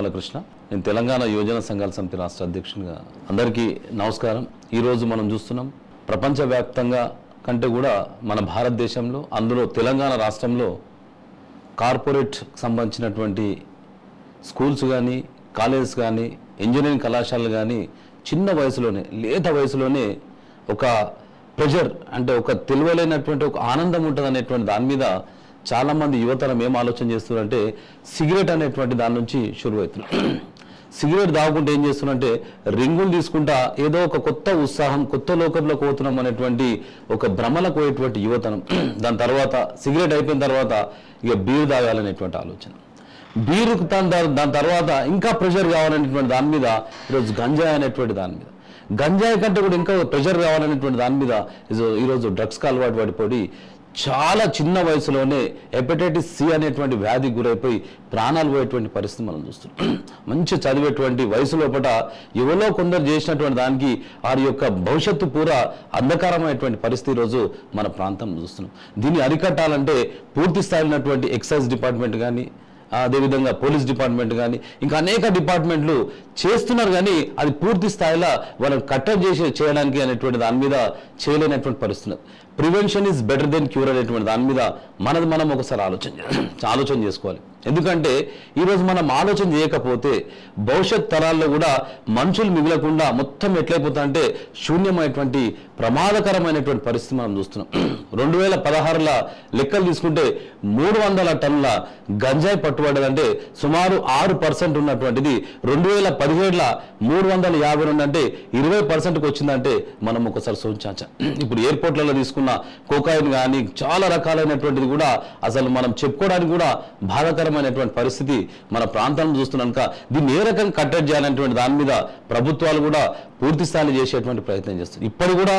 గోపాలకృష్ణ నేను తెలంగాణ యువజన సంఘాల సమితి రాష్ట్ర అధ్యక్షునిగా అందరికీ నమస్కారం. ఈరోజు మనం చూస్తున్నాం ప్రపంచవ్యాప్తంగా కంటే కూడా మన భారతదేశంలో అందులో తెలంగాణ రాష్ట్రంలో కార్పొరేట్ సంబంధించినటువంటి స్కూల్స్ కానీ కాలేజెస్ కానీ ఇంజనీరింగ్ కళాశాలలు కానీ చిన్న వయసులోనే లేత వయసులోనే ఒక ప్రెషర్ అంటే ఒక తెలివలేనటువంటి ఒక ఆనందం ఉంటుంది అనేటువంటి దాని మీద చాలామంది యువతరం ఏం ఆలోచన చేస్తున్నారంటే సిగరెట్ అనేటువంటి దాని నుంచి షురువవుతున్నారు సిగరెట్ తాగుకుంటే ఏం చేస్తున్నారంటే రింగులు తీసుకుంటా ఏదో ఒక కొత్త ఉత్సాహం కొత్త లోకంలోకి పోతున్నాం అనేటువంటి ఒక భ్రమలకు పోయేటువంటి యువతనం దాని తర్వాత సిగరెట్ అయిపోయిన తర్వాత ఇక బీరు తాగాలనేటువంటి ఆలోచన. బీరు దాని దాని తర్వాత ఇంకా ప్రెషర్ కావాలనేటువంటి దాని మీద ఈరోజు గంజాయి అనేటువంటి దాని మీద. గంజాయి కంటే కూడా ఇంకా ప్రెషర్ కావాలనేటువంటి దాని మీద ఈరోజు డ్రగ్స్కి అలవాటు పడిపోయి చాలా చిన్న వయసులోనే హెపటైటిస్ సి అనేటువంటి వ్యాధికి గురైపోయి ప్రాణాలు పోయేటువంటి పరిస్థితి మనం చూస్తున్నాం. మంచి చదివేటువంటి వయసు లోపల ఎవరో కొందరు చేసినటువంటి దానికి వారి యొక్క భవిష్యత్తు పూర అంధకారమైనటువంటి పరిస్థితి ఈరోజు మన ప్రాంతం చూస్తున్నాం. దీన్ని అరికట్టాలంటే పూర్తి స్థాయినటువంటి ఎక్సైజ్ డిపార్ట్మెంట్ కానీ అదేవిధంగా పోలీస్ డిపార్ట్మెంట్ కానీ ఇంకా అనేక డిపార్ట్మెంట్లు చేస్తున్నారు కానీ అది పూర్తి స్థాయిలో వాళ్ళని కట్టడి చేసి చేయడానికి అనేటువంటి దాని మీద చేయలేనటువంటి పరిస్థితులు prevention is better then cure అనేటువంటి దాని మీద మనది మనం ఒకసారి ఆలోచన ఆలోచన చేసుకోవాలి. ఎందుకంటే ఈరోజు మనం ఆలోచన చేయకపోతే భవిష్యత్ తరాల్లో కూడా మనుషులు మిగలకుండా మొత్తం ఎట్లయిపోతా అంటే శూన్యమైనటువంటి ప్రమాదకరమైనటువంటి పరిస్థితి మనం చూస్తున్నాం. రెండు వేల పదహారుల లెక్కలు తీసుకుంటే మూడు వందల టన్నుల గంజాయి పట్టుబడ్డదంటే సుమారు ఆరు పర్సెంట్ ఉన్నటువంటిది. రెండు వేల పదిహేడుల మూడు వందల యాభై రెండు అంటే ఇరవై పర్సెంట్కి వచ్చిందంటే మనం ఒకసారి సూచించ ఇప్పుడు ఎయిర్పోర్ట్లలో తీసుకున్న కోకాయిన్ కానీ చాలా రకాలైనటువంటిది కూడా అసలు మనం చెప్పుకోవడానికి కూడా బాధాకరమైనటువంటి పరిస్థితి మన ప్రాంతంలో చూస్తున్నాక దీన్ని ఏ రకంగా కట్టడి చేయాలనేటువంటి దాని మీద ప్రభుత్వాలు కూడా పూర్తి స్థాయిలో చేసేటువంటి ప్రయత్నం చేస్తుంది ఇప్పుడు కూడా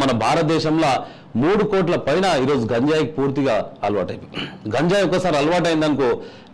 మన భారతదేశంలో మూడు కోట్ల పైన ఈరోజు గంజాయికి పూర్తిగా అలవాటైపోయింది. గంజాయి ఒకసారి అలవాటైందనుకో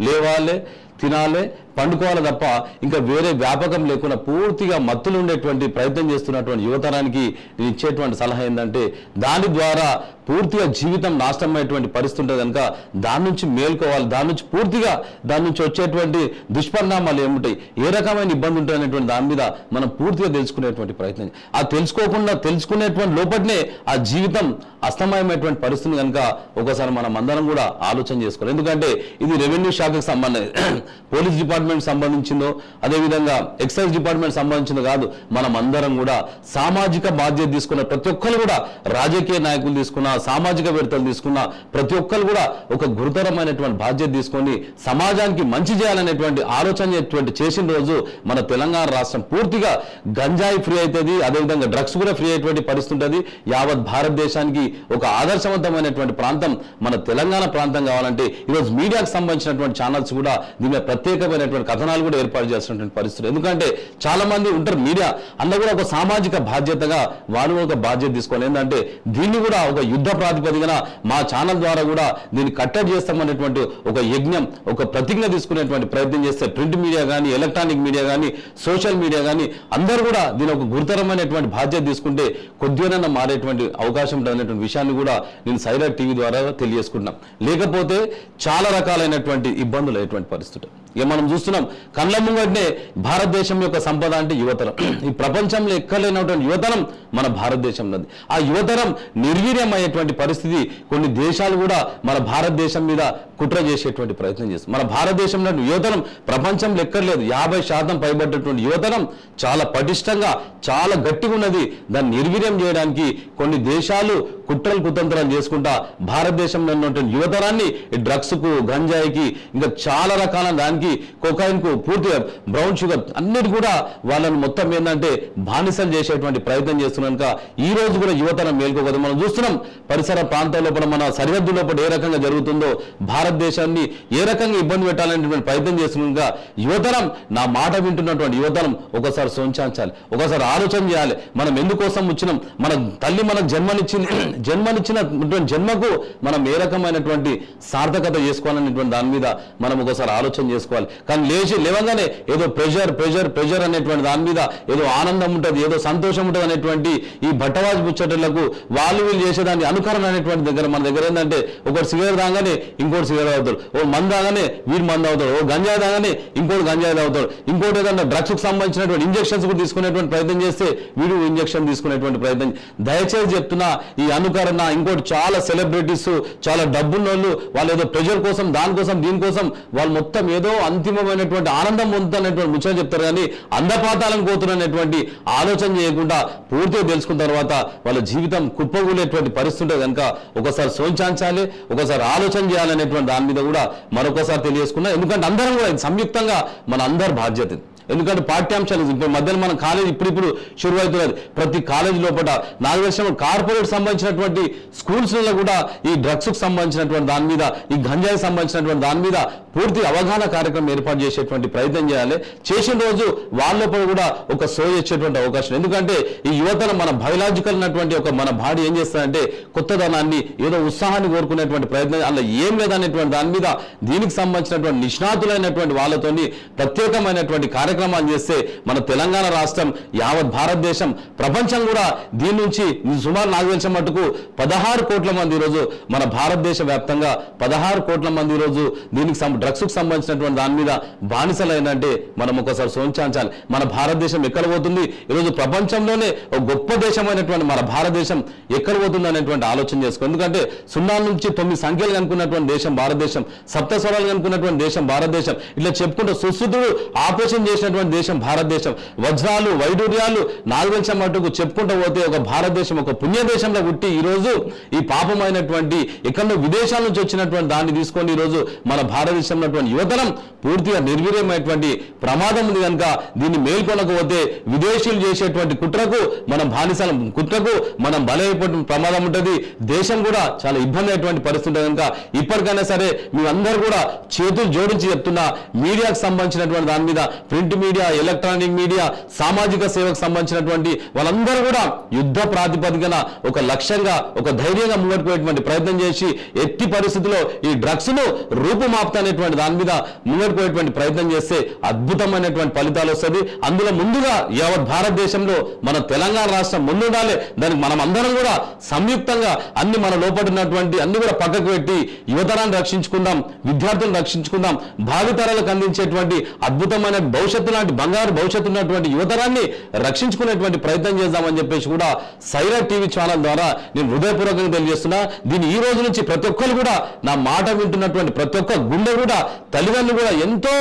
లేవాలే తినాలే పండుకోవాలి తప్ప ఇంకా వేరే వ్యాపకం లేకుండా పూర్తిగా మత్తులు ఉండేటువంటి ప్రయత్నం చేస్తున్నటువంటి యువతరానికి నేను ఇచ్చేటువంటి సలహా ఏంటంటే దాని ద్వారా పూర్తిగా జీవితం నాశనమైనటువంటి పరిస్థితి ఉంటుంది కనుక దాని నుంచి మేల్కోవాలి దాని నుంచి పూర్తిగా దాని నుంచి వచ్చేటువంటి దుష్పరిణామాలు ఏముంటాయి ఏ రకమైన ఇబ్బంది ఉంటాయి అనేటువంటి దాని మీద మనం పూర్తిగా తెలుసుకునేటువంటి ప్రయత్నం ఆ తెలుసుకోకుండా తెలుసుకునేటువంటి లోపలనే ఆ జీవితం అస్తమయమైనటువంటి పరిస్థితి కనుక ఒకసారి మనం అందరం కూడా ఆలోచన చేసుకోవాలి. ఎందుకంటే ఇది రెవెన్యూ శాఖకు సంబంధం పోలీస్ డిపార్ట్మెంట్ సంబంధించిందో అదేవిధంగా ఎక్సైజ్ డిపార్ట్మెంట్ సంబంధించిందో కాదు మనం అందరం కూడా సామాజిక బాధ్యత తీసుకున్న ప్రతి ఒక్కరు కూడా రాజకీయ నాయకులు తీసుకున్న సామాజిక వేత్తలు తీసుకున్న ప్రతి ఒక్కరు కూడా ఒక గురుతరమైనటువంటి బాధ్యత తీసుకొని సమాజానికి మంచి చేయాలనేటువంటి ఆలోచన చేసిన రోజు మన తెలంగాణ రాష్ట్రం పూర్తిగా గంజాయి ఫ్రీ అవుతుంది అదేవిధంగా డ్రగ్స్ కూడా ఫ్రీ అయ్యేటువంటి పరిస్థితి ఉంటుంది యావత్ భారతదేశానికి ఒక ఆదర్శవంతమైనటువంటి ప్రాంతం మన తెలంగాణ ప్రాంతం కావాలంటే ఈరోజు మీడియాకు సంబంధించినటువంటి ఛానల్స్ కూడా దీని ప్రత్యేకమైన ప్రత్యేకమైనటువంటి కథనాలు కూడా ఏర్పాటు చేస్తున్నటువంటి పరిస్థితి ఎందుకంటే చాలా మంది ఉంటారు మీడియా అందులో కూడా ఒక సామాజిక బాధ్యతగా వాళ్ళు ఒక బాధ్యత తీసుకోవాలి. ఏంటంటే దీన్ని కూడా ఒక యుద్ధ ప్రాతిపదికన మా ఛానల్ ద్వారా కూడా దీన్ని కట్టడి చేస్తామనేటువంటి ఒక యజ్ఞం ఒక ప్రతిజ్ఞ తీసుకునేటువంటి ప్రయత్నం చేస్తే ప్రింట్ మీడియా కానీ ఎలక్ట్రానిక్ మీడియా కానీ సోషల్ మీడియా కానీ అందరూ కూడా దీని ఒక గురుతరమైనటువంటి బాధ్యత తీసుకుంటే కొద్దిగానైనా మారేటువంటి అవకాశం ఉంటుందనేటువంటి విషయాన్ని కూడా నేను సైలెంట్ టీవీ ద్వారా తెలియజేసుకుంటున్నాం. లేకపోతే చాలా రకాలైనటువంటి ఇబ్బందులు అయ్యేటువంటి పరిస్థితి ఇక మనం చూస్తున్నాం కళ్ళ ముంగటనే భారతదేశం యొక్క సంపద అంటే యువతరం. ఈ ప్రపంచంలో ఎక్కలేనటువంటి యువతరం మన భారతదేశంలో ఉంది ఆ యువతరం నిర్వీర్యం అయ్యేటువంటి పరిస్థితి కొన్ని దేశాలు కూడా మన భారతదేశం మీద కుట్ర చేసేటువంటి ప్రయత్నం చేస్తుంది. మన భారతదేశంలో యువతరం ప్రపంచంలో ఎక్కర్లేదు. యాభై శాతం పైబడ్డటువంటి యువతరం చాలా పటిష్టంగా చాలా గట్టిగా ఉన్నది. దాన్ని నిర్వీర్యం చేయడానికి కొన్ని దేశాలు కుట్రలు కుతంత్రాలు చేసుకుంటా భారతదేశంలో ఉన్నటువంటి యువతరాన్ని డ్రగ్స్కు గంజాయికి ఇంకా చాలా రకాల దానికి కొకాయిన్కు కు పూర్తిగా బ్రౌన్ షుగర్ అన్నిటి కూడా వాళ్ళని మొత్తం ఏంటంటే బానిసలు చేసేటువంటి ప్రయత్నం చేస్తున్నాక ఈ రోజు కూడా యువతరం మేల్కోకదు మనం చూస్తున్నాం పరిసర ప్రాంతాల లోపల మన సరిహద్దు లోపల ఏ రకంగా జరుగుతుందో భారత భారతదేశాన్ని ఏ రకంగా ఇబ్బంది పెట్టాలనేటువంటి ప్రయత్నం చేస్తుండగా యువతరం నా మాట వింటున్నటువంటి యువతరం ఒకసారి సోంచాంచాలి ఒకసారి ఆలోచన చేయాలి. మనం ఎందుకోసం వచ్చినాం? మన తల్లి మనకు జన్మనిచ్చింది జన్మనిచ్చిన జన్మకు మనం ఏ రకమైనటువంటి సార్థకత చేసుకోవాలనేటువంటి దాని మీద మనం ఒకసారి ఆలోచన చేసుకోవాలి. కానీ లేచి లేవగానే ఏదో ప్రెషర్ ప్రెషర్ ప్రెషర్ అనేటువంటి దాని మీద ఏదో ఆనందం ఉంటుంది ఏదో సంతోషం ఉంటుంది అనేటువంటి ఈ భట్టవాజు ముచ్చటలకు వాళ్ళు వీళ్ళు చేసేదాన్ని అనుకరణ అనేటువంటి దగ్గర మన దగ్గర ఏంటంటే ఒకటి సిగరెట్ రాగానే ఇంకోటి సిగరెట్ గంజాయి తాగుతాడు. ఓ మందు తాగానే వీడు మంద అవుతాడు ఓ గంజాయి తాగానే ఇంకోటి గంజాయి తాగుతాడు. ఇంకోటి ఏదన్నా డ్రగ్స్కు సంబంధించినటువంటి ఇంజక్షన్స్ కూడా తీసుకునేటువంటి ప్రయత్నం చేస్తే వీడు ఇంజక్షన్ తీసుకునేటువంటి ప్రయత్నం దయచేసి చెప్తున్నా ఈ అనుకరణ ఇంకోటి చాలా సెలబ్రిటీస్ చాలా డబ్బున్న వాళ్ళు ఏదో ప్రెజర్ కోసం దానికోసం దీనికోసం వాళ్ళు మొత్తం ఏదో అంతిమమైనటువంటి ఆనందం పొందుతున్నటువంటి ముచ్చట చెప్తారు కానీ అందపాతాలను పోతున్నటువంటి ఆలోచన చేయకుండా పూర్తిగా తెలుసుకున్న తర్వాత వాళ్ళ జీవితం కుప్పగూలేటువంటి పరిస్థితి కనుక ఒకసారి సోంచాంచాలి ఒకసారి ఆలోచన చేయాలనేటువంటి దాని మీద కూడా మరొకసారి తెలియజేసుకున్నా ఎందుకంటే అందరం కూడా సంయుక్తంగా మన అందరి బాధ్యత ఇది. ఎందుకంటే పాఠ్యాంశాలు ఇప్పుడు మధ్యలో మన కాలేజ్ ఇప్పుడిప్పుడు షురు అవుతున్నది ప్రతి కాలేజ్ లోపల నాకు తెలిసిన కార్పొరేట్ సంబంధించినటువంటి స్కూల్స్లలో కూడా ఈ డ్రగ్స్కు సంబంధించినటువంటి దాని మీద ఈ గంజాయి సంబంధించినటువంటి దాని మీద పూర్తి అవగాహన కార్యక్రమం ఏర్పాటు చేసేటువంటి ప్రయత్నం చేయాలి. చేసిన రోజు వాళ్ళ లోపల కూడా ఒక సో చేసేటువంటి అవకాశం. ఎందుకంటే ఈ యువతను మన బయలాజికల్ ఉన్నటువంటి ఒక మన బాడీ ఏం చేస్తుందంటే కొత్తదనాన్ని ఏదో ఉత్సాహాన్ని కోరుకునేటువంటి ప్రయత్నం అలా ఏం లేదనేటువంటి దాని మీద దీనికి సంబంధించినటువంటి నిష్ణాతులైనటువంటి వాళ్ళతోని ప్రత్యేకమైనటువంటి కార్యక్రమాలు చేస్తే మన తెలంగాణ రాష్ట్రం యావత్ భారతదేశం ప్రపంచం కూడా దీని నుంచి సుమారు నాకు తెలిసిన మటుకు పదహారు కోట్ల మంది ఈరోజు మన భారతదేశ వ్యాప్తంగా పదహారు కోట్ల మంది ఈరోజు దీనికి డ్రగ్స్కు సంబంధించినటువంటి దాని మీద బానిసలైనంటే మనం ఒకసారి సోంచాంచాలి. మన భారతదేశం ఎక్కడ పోతుంది? ఈరోజు ప్రపంచంలోనే ఒక గొప్ప దేశమైనటువంటి మన భారతదేశం ఎక్కడ పోతుంది అనేటువంటి ఆలోచన చేసుకో ఎందుకంటే సున్నా నుంచి తొమ్మిది సంఖ్యలు కనుక్కున్నటువంటి దేశం భారతదేశం సప్త స్వరాలు కనుక్కున్నటువంటి దేశం భారతదేశం. ఇట్లా చెప్పుకుంటూ సుశుద్ధుడు ఆపరేషన్ చేసినటువంటి దేశం భారతదేశం. వజ్రాలు వైడూర్యాలు నాలుగు మటుకు చెప్పుకుంటూ పోతే ఒక భారతదేశం ఒక పుణ్యదేశంలో పుట్టి ఈరోజు ఈ పాపమైనటువంటి ఎక్కడో విదేశాల నుంచి వచ్చినటువంటి దాన్ని తీసుకొని ఈరోజు మన భారతదేశంలో ఉన్నటువంటి యువతరం పూర్తిగా నిర్వీర్యమైనటువంటి ప్రమాదం ఉంది కనుక దీన్ని మేల్కొనకపోతే విదేశీయులు చేసేటువంటి కుట్రకు మనం బానిసల కుట్రకు మనం బలైపోయిన ప్రమాదం ఉంటుంది. దేశం కూడా చాలా ఇబ్బంది అయినటువంటి పరిస్థితి కనుక ఇప్పటికైనా సరే మీరందరూ కూడా చేతులు జోడించి చెప్తున్నా మీడియాకు సంబంధించినటువంటి దాని మీద ప్రింట్ మీడియా ఎలక్ట్రానిక్ మీడియా సామాజిక సేవకు సంబంధించినటువంటి వాళ్ళందరూ కూడా యుద్ధ ప్రాతిపదికన ఒక లక్ష్యంగా ఒక ధైర్యంగా ముంగట్టుకునేటువంటి ప్రయత్నం చేసి ఎట్టి పరిస్థితుల్లో ఈ డ్రగ్స్ను రూపుమాపుతానేటువంటి దాని మీద ముంగట్టుకునేటువంటి ప్రయత్నం చేస్తే అద్భుతమైనటువంటి ఫలితాలు వస్తుంది. అందులో ముందుగా యావత్ భారతదేశంలో మన తెలంగాణ రాష్ట్రం ముందుండాలి. దానికి మనం అందరం కూడా సంయుక్తంగా అన్ని మన లోపల ఉన్నటువంటి అన్ని కూడా పక్కకు పెట్టి యువతరాన్ని రక్షించుకుందాం విద్యార్థులను రక్షించుకుందాం భావితరాలకు అందించేటువంటి అద్భుతమైన భవిష్యత్ భవిష్యత్తు లాంటి బంగారు భవిష్యత్తు ఉన్నటువంటి యువతరాన్ని రక్షించుకునేటువంటి ప్రయత్నం చేద్దామని చెప్పేసి కూడా సైరా టీవీ ఛానల్ ద్వారా నేను హృదయపూర్వకంగా తెలియజేస్తున్నా. దీన్ని ఈ రోజు నుంచి ప్రతి ఒక్కరు కూడా నా మాట వింటున్నటువంటి ప్రతి ఒక్క గుండె కూడా తల్లిదండ్రులు కూడా ఎంతో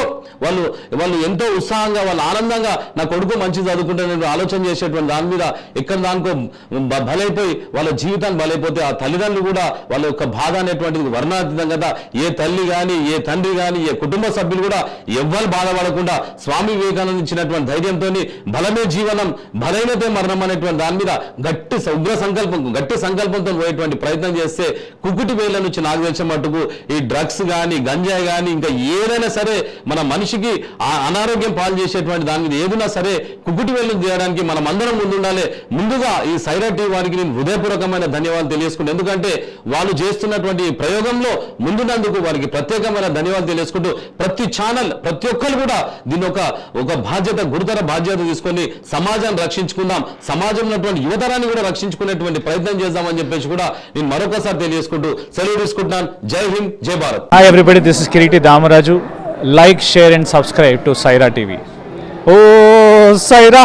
వాళ్ళు వాళ్ళు ఎంతో ఉత్సాహంగా వాళ్ళు ఆనందంగా నా కొడుకు మంచి చదువుకుంటున్న ఆలోచన చేసేటువంటి దాని మీద ఎక్కడ దానికో బలైపోయి వాళ్ళ జీవితాన్ని బలైపోతే ఆ తల్లిదండ్రులు కూడా వాళ్ళ యొక్క బాధ అనేటువంటిది వర్ణాతీతం కదా. ఏ తల్లి కానీ ఏ తండ్రి కానీ ఏ కుటుంబ సభ్యులు కూడా ఎవ్వరు బాధపడకుండా స్వామి వివేకానంద ఇచ్చినటువంటి ధైర్యంతో బలమే జీవనం బలైనదే మరణం అనేటువంటి దాని మీద గట్టి ఉగ్ర సంకల్పం గట్టి సంకల్పంతో పోయేటువంటి ప్రయత్నం చేస్తే కుకుటి వేల నుంచి నాకు తెలిసిన మటుకు ఈ డ్రగ్స్ కానీ గంజాయి కానీ ఇంకా ఏదైనా సరే మన మనిషికి ఆ అనారోగ్యం పాలు చేసేటువంటి దాని మీద ఏదైనా సరే కుకుటి వేలు చేయడానికి మనం అందరం ముందుండాలి. ముందుగా ఈ సైరా టీవీ వారికి నేను హృదయపూర్వకమైన ధన్యవాదాలు తెలియజేసుకుంటూ ఎందుకంటే వాళ్ళు చేస్తున్నటువంటి ప్రయోగంలో ముందున్నందుకు వారికి ప్రత్యేకమైన ధన్యవాదాలు తెలియజేసుకుంటూ ప్రతి ఛానల్ ప్రతి ఒక్కరు కూడా దీని ఒక ఒక బాధ్యత గురుతర బాధ్యత తీసుకొని సమాజాన్ని రక్షించుకుందాం. సమాజంలో ఉన్నటువంటి యువతరాన్ని కూడా రక్షించుకునేటువంటి ప్రయత్నం చేద్దామని చెప్పేసి కూడా నేను మరొకసారి తెలియజేసుకుంటూ సెలవు తీసుకుంటున్నాను. జై హింద్ జై Bharat. Hi everybody this is Kiriti Damaraju like share and subscribe to Saira TV oh Sye Raa